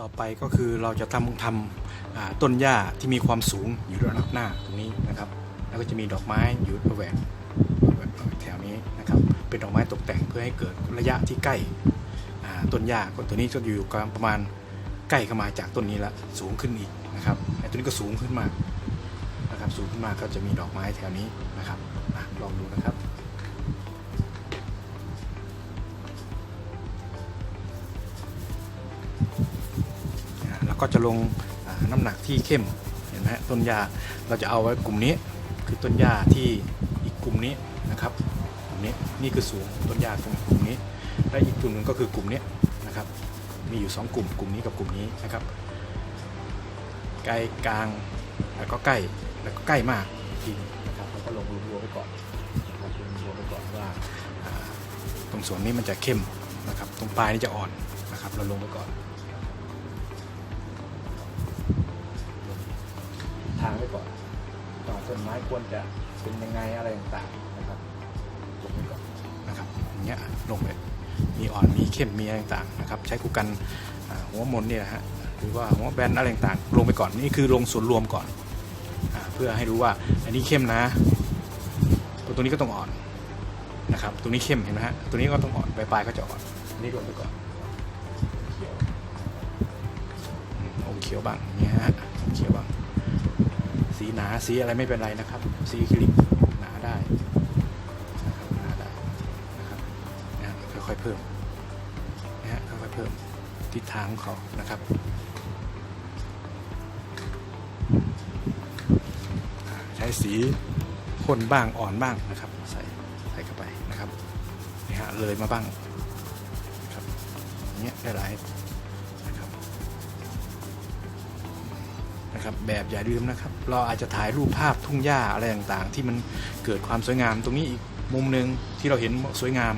ต่อไปก็คือเราจะทำทำต้นหญ้าที่มีความสูงอยู่ระดับหน้าตรงนี้นะครับ แล้วก็จะมีดอกไม้อยู่ระแวกแวกแถวนี้นะครับ เป็นดอกไม้ตกแต่งเพื่อให้เกิดระยะที่ใกล้ต้นหญ้าก็ตัวนี้จะอยู่ประมาณใกล้เข้ามาจากต้นนี้ละสูงขึ้นอีกนะครับไอ้ตัวนี้ก็สูงขึ้นมากนะครับ สูงขึ้นมากก็จะมีดอกไม้แถวนี้นะครับลองดูนะครับ ก็จะลงน้ำหนักที่เข้มเห็นไหมต้นหญ้าเราจะเอาไว้กลุ่มนี้คือต้นหญ้าที่อีกกลุ่มนี้นะครับกลุ่มนี้นี่คือสูงต้นหญ้าตรงกลุ่มนี้ และอีกกลุ่มหนึ่งก็คือกลุ่มนี้นะครับ มีอยู่ 2 กลุ่มกลุ่มนี้กับกลุ่มนี้นะครับใกล้กลางแล้วก็ใกล้แล้วก็ใกล้มากทีนะครับเราก็ลงรัวๆไว้ก่อนนะครับลงรัวๆไว้ก่อนว่าตรงส่วนนี้มันจะเข้มนะครับ ตรงปลายนี่จะอ่อนนะครับ เราลงไปก่อนางไว้ก่อนว่าต้นไม้ควรจะเป็นยังไงอะไรต่างๆนะครับลงไปก่อนนะครับอย่างเงี้ยลงไปมีอ่อนมีเข้มมีอะไรต่างๆนะครับใช้คู่กันอ่าหัวมนเนี่ยนะฮะหรือว่าหัวแบนอะไรต่างๆลงไปก่อนนี่คือลงส่วนรวมก่อนอาเพื่อให้รู้ว่าอันนี้เข้มนะตัวตัวนี้ก็ต้องอ่อนนะครับตัวนี้เข้มเห็นไหมฮะตัวนี้ก็ต้องอ่อนปลายๆก็จะอ่อนอันนี้ลงไปก่อนเขียวอืมอมเขียวบ้างอย่างเงี้ยฮะอมเขียวบ้างสี หนาสีอะไรไม่เป็นไรนะครับ สีคลิกหนาได้นะครับหนาได้นะครับนะค่อยๆเพิ่มนะฮะค่อยๆเพิ่มทิศทางของเขานะครับใช้สีข้นบ้างอ่อนบ้างนะครับ ใส่ใส่เข้าไปนะครับนี่ฮะเลยมาบ้างครับอย่างเงี้ยได้หลาย นะครับแบบอย่าลืมนะครับ เราอาจจะถ่ายรูปภาพทุ่งหญ้าอะไรต่างๆ ที่มันเกิดความสวยงาม ตรงนี้อีกมุมหนึ่งที่เราเห็นสวยงาม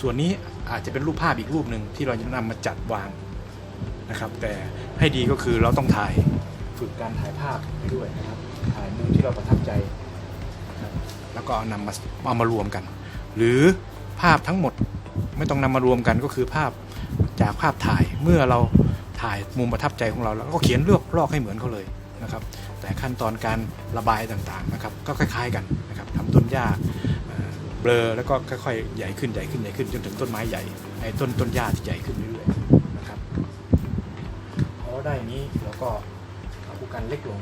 ส่วนนี้อาจจะเป็นรูปภาพอีกรูปหนึ่งที่เราจะนำมาจัดวางนะครับ แต่ให้ดีก็คือเราต้องถ่ายฝึกการถ่ายภาพไปด้วยนะครับ ถ่ายมุมที่เราประทับใจนะครับแล้วก็เอานำมาเอามารวมกัน หรือภาพทั้งหมดไม่ต้องนำมารวมกันก็คือภาพจากภาพถ่ายเมื่อเรา ถ่ายมุมประทับใจของเราแล้วก็เขียนเลือกลอกให้เหมือนเขาเลยนะครับแต่ขั้นตอนการระบายต่างๆนะครับก็คล้ายๆกันนะครับทำต้นหญ้าเอ่อเบลอแล้วก็ค่อยๆใหญ่ขึ้นใหญ่ขึ้นใหญ่ขึ้นจนถึงต้นไม้ใหญ่ไอ้ต้นต้นหญ้าที่ใหญ่ขึ้นเรื่อยๆนะครับพอได้นี้เราก็เอาผู้กันเล็กลง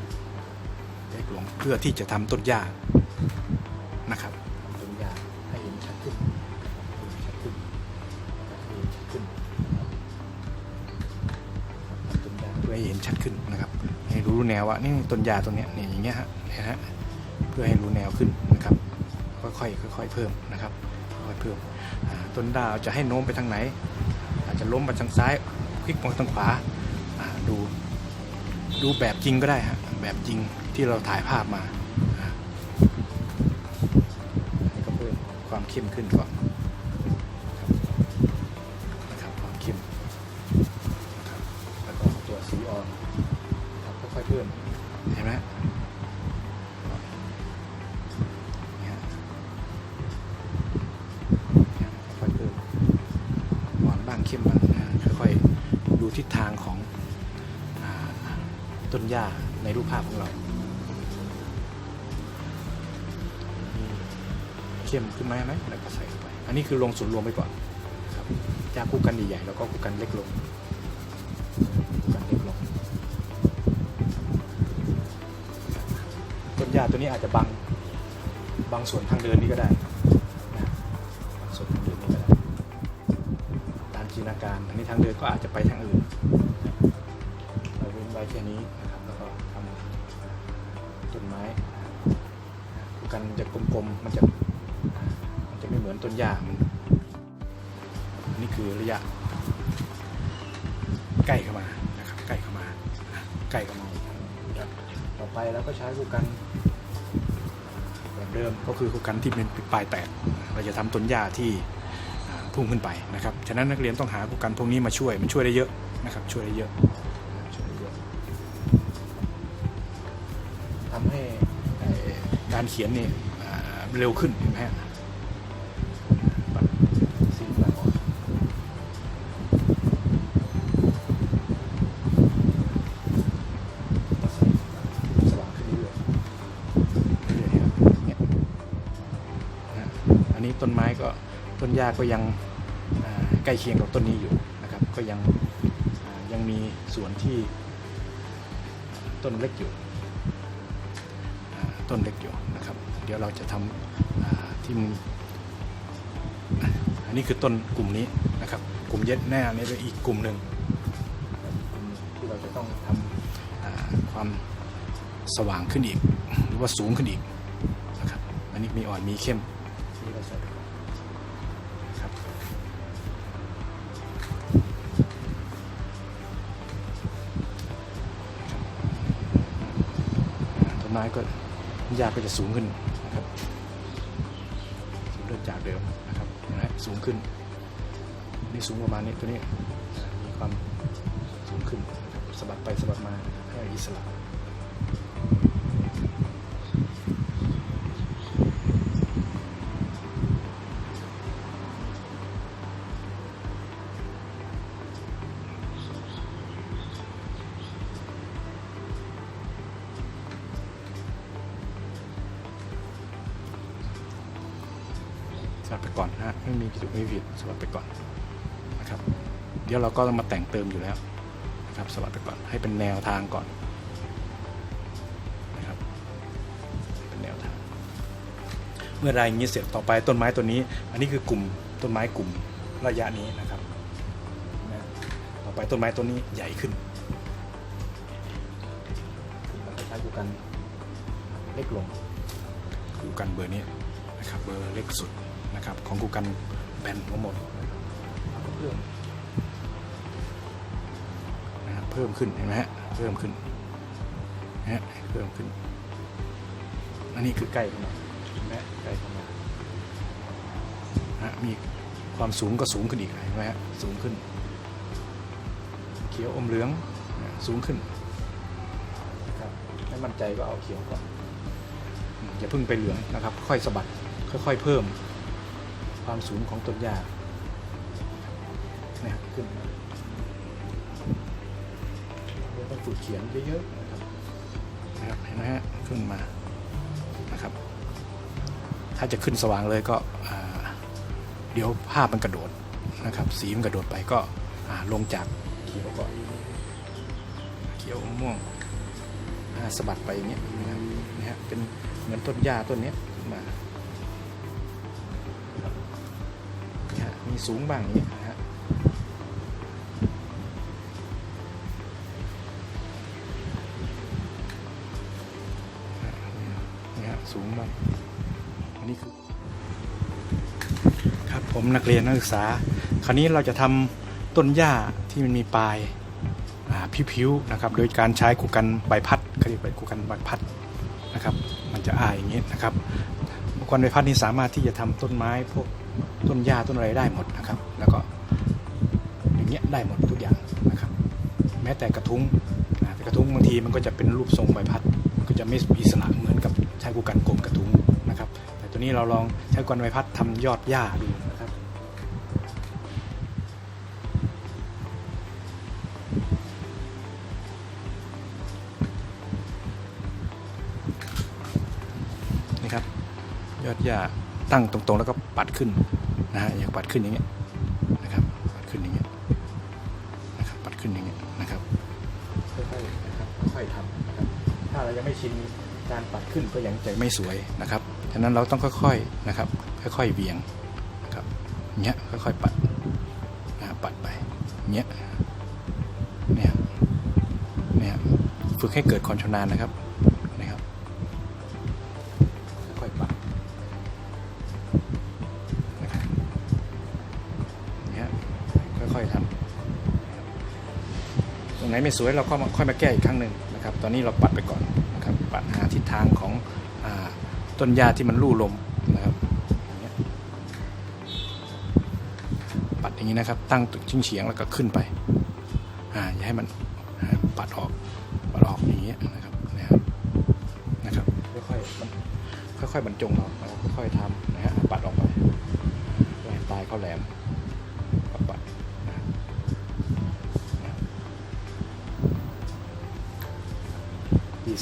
เล็กลงเพื่อที่จะทำต้นหญ้านะครับ ให้เห็นชัดขึ้นนะครับ ให้รู้แนวว่านี่ต้นยาตัวเนี้ยเนี่ยอย่างเงี้ยฮะเนี่ยฮะเพื่อให้รู้แนวขึ้นนะครับ ค่อยๆค่อยๆเพิ่มนะครับค่อยๆเพิ่มต้นดาวจะให้โน้มไปทางไหน อาจจะล้มไปทางซ้ายพลิกมาทางขวาดูดูแบบจริงก็ได้ฮะแบบจริงที่เราถ่ายภาพมาก็เพิ่มความเข้มขึ้นก่อน ทิศทางของอต้นหญ้าในรูปภาพของเรา เข้มขึ้นไหมไหมแล้วก็ใส่ไป อันนี้คือลงส่วนรวมไปก่อนครับจากคู่กันใหญ่ๆแล้วก็คู่กันเล็กลงกันเล็กลง ต้นหญ้าตัวนี้อาจจะบังบางส่วนทางเดินนี้ก็ได้ จินตนาการอันนี้ทางเดินก็อาจจะไปทางอื่นเราเว้นไว้แค่นี้นะครับแล้วก็ทำต้นไม้นะกันจะกลมๆมันจะมันจะไม่เหมือนต้นหญ้ามันนี่คือระยะ ใกล้เข้ามานะครับใกล้เข้ามาใกล้เข้ามาต่อไปเราก็ใช้คู่กันแบบเดิมก็คือคู่กันที่เป็นปลายแตกเราจะทำต้นหญ้าที่ พุ่งขึ้นไปนะครับ ฉะนั้นนักเรียนต้องหาคู่กันพวกนี้มาช่วย มันช่วยได้เยอะนะครับ ช่วยได้เยอะช่วยได้เยอะทำให้เอ่อการเขียนนี่อ่าเร็วขึ้นเห็นไหมฮะ ก็ยังใกล้เคียงกับต้นนี้อยู่นะครับก็ยังยังมีส่วนที่ต้นเล็กอยู่ต้นเล็กอยู่นะครับ เดี๋ยวเราจะทำที่มันอะอันนี้คือต้นกลุ่มนี้นะครับ กลุ่มเย็ดแน่นี่เป็นอีกกลุ่มหนึ่งที่เราจะต้องทำความสว่างขึ้นอีก หรือว่าสูงขึ้นอีกนะครับอันนี้มีอ่อนมีเข้ม ม้ก็หญ้าก็จะสูงขึ้นนะครับสูงขึ้นจากเดิมนะครับนไหมสูงขึ้นนี่สูงประมาณนี้ตัวนี้มีความสูงขึ้นสะบัดไปสะบัดมาให้อิสระ ก่อนนะฮะไม่มีผิดไม่ผิดสะบัดไปก่อนนะครับ เดี๋ยวเราก็ต้องมาแต่งเติมอยู่แล้วนะครับสลับไปก่อนให้เป็นแนวทางก่อนนะครับเป็นแนวทาง เมื่อไรอย่างนี้เสร็จต่อไปต้นไม้ตัวนี้ อันนี้คือกลุ่มต้นไม้กลุ่มระยะนี้นะครับต่อไปต้นไม้ต้นนี้ใหญ่ขึ้นเราก็ใช้กูกันเล็กลงกูกันเบอร์นี้นะครับเบอร์เล็กสุด นะครับของกูกันแบนทั้งหมดนะครับเพิ่มขึ้นเห็นไหมฮะเพิ่มขึ้นนะฮะเพิ่มขึ้น อันนี้คือใกล้เข้ามาเห็นไหมใกล้เข้ามาฮะมีความสูงก็สูงขึ้นอีกเห็นไหมฮะสูงขึ้น เขียวอมเหลืองสูงขึ้นนะครับไม่มั่นใจก็เอาเขียวก่อนอืมอย่าเพิ่งไปเหลืองนะครับ ค่อยสะบัดค่อย ๆ เพิ่ม ความสูงของต้นหญ้าเนี่ยขึ้นเราต้องฝึกเขียนเยอะๆนะครับนะครับเห็นไหมฮะขึ้นมานะครับ ถ้าจะขึ้นสว่างเลยก็เดี๋ยวภาพมันกระโดดนะครับ สีมันกระโดดไปก็ลงจากเขียวก่อนเขียวม่วงสะบัดไปอย่างเงี้ยนะครับนะฮะเป็นเหมือนต้นหญ้าต้นเนี้ยขึ้นมา มีสูงบ้างอย่างเงี้นะฮะนี่ฮะสูงมากอันนี้คือครับผมนักเรียนนักศึกษา คราวนี้เราจะทำต้นหญ้าที่มันมีปลายผิวๆนะครับ โดยการใช้กูกันใบพัดเขาเรียกใบกูกันใบพัดนะครับ มันจะอายอย่างนี้นะครับกูกันใบพัดนี้สามารถที่จะทำต้นไม้พวก ต้นหญ้าต้นอะไรได้หมดนะครับ แล้วก็อย่างเงี้ยได้หมดทุกอย่างนะครับ แม้แต่กระทุ้งแต่กระทุ้งบางทีมันก็จะเป็นรูปทรงใบพัดก็จะไม่อิสระเหมือนกับใช้กูกันกลมกระทุ้งนะครับ แต่ตัวนี้เราลองใช้กูกันใบพัดทำยอดหญ้าดูนะครับนี่ครับยอดหญ้า ตั้งตรงๆ แล้วก็ปัดขึ้นนะฮะอย่าปัดขึ้นอย่างเงี้ยนะครับปัดขึ้นอย่างเงี้ยนะครับปัดขึ้นอย่างเงี้ยนะครับค่อยๆนะครับค่อยๆทำนะครับถ้าเรายังไม่ชินการปัดขึ้นก็ยังจะไม่สวยนะครับฉะนั้นเราต้องค่อยๆนะครับ ค่อยๆเวียงนะครับอย่างเงี้ยค่อยๆปัดนะครับปัดไปอย่างเงี้ยเนี่ยเนี่ยฝึกให้เกิดความชำนาญนะครับนะครับ รงไหนไม่สวยเราก็ค่อยมาแก้อีกครั้งหนึ่งนะครับ ตอนนี้เราปัดไปก่อนนะครับ ปัดหาทิศทางของอต้นหญ้าที่มันลู่ลมนะครับปัดอย่างนี้นะครับ ตั้งชิงเฉียงแล้วก็ขึ้นไปอ่าอย่าให้มันปัดออกปัดออกอย่างเงี้ยนะครับนะครับนะครับค่อยๆค่อยๆบรรจงเอาค่อยๆทำนะฮะปัดออกไปให้ปลายเขาแหลม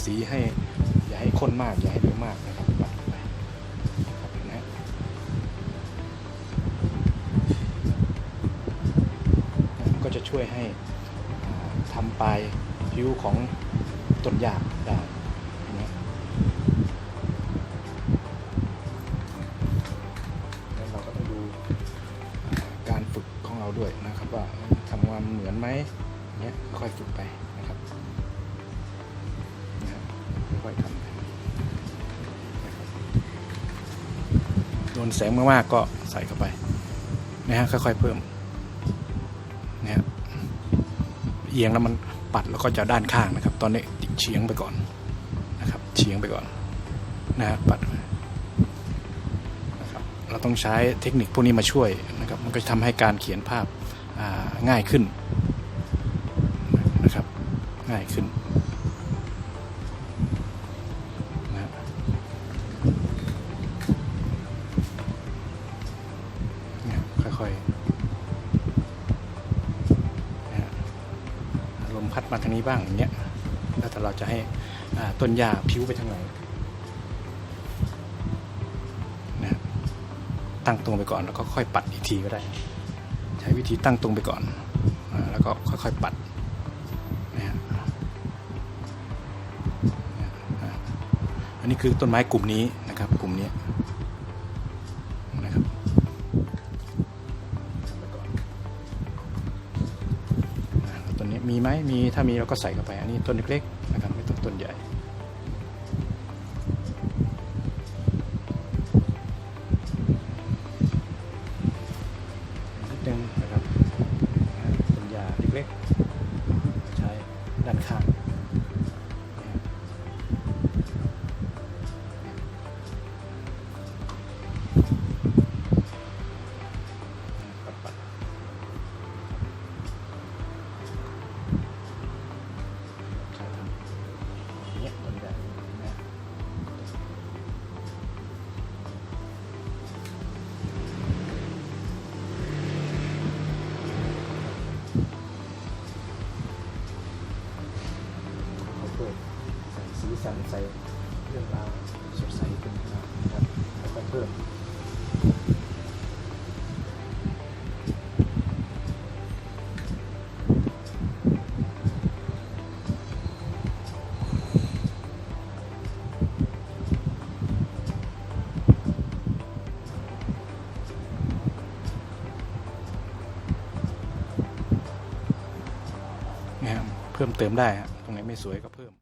สีให้ อย่าให้ข้นมาก อย่าให้เยอะมากนะครับปัดไปนะก็จะช่วยให้ทำปลายผิวของต้นหญ้าได้ ดนแสงมากๆก็ใส่เข้าไปนะฮะค่อยๆเพิ่มนะฮะเอียงแล้วมันปัดแล้วก็จะด้านข้างนะครับ ตอนนี้เฉียงไปก่อนนะครับเฉียงไปก่อนนะฮะปัดนะครับเราต้องใช้เทคนิคพวกนี้มาช่วยนะครับมันก็จะทำให้การเขียนภาพาง่ายขึ้นนะครับง่ายขึ้นนะฮะเนี่ยค่อยๆนะฮะลมพัดมาทาง นี้บ้างอย่างเงี้ยแล้วแต่เราจะให้ต้นหญ้าผิวไปทางไหนนะตั้งตรงไปก่อนแล้วก็ค่อยปัดอีกทีก็ได้ ใช้วิธีตั้งตรงไปก่อนอแล้วก็ค่อยๆปัดนะฮะอันนี้คือต้นไม้กลุ่มนี้นะครับกลุ่มนี้ มีถ้ามีเราก็ใส่เข้าไป อันนี้ต้นเล็ก ใสเรื่องราวสดใสขึ้นนะครับแล้วก็เพิ่มนะครับเพิ่มเติมได้ตรงไหนไม่สวยก็เพิ่ม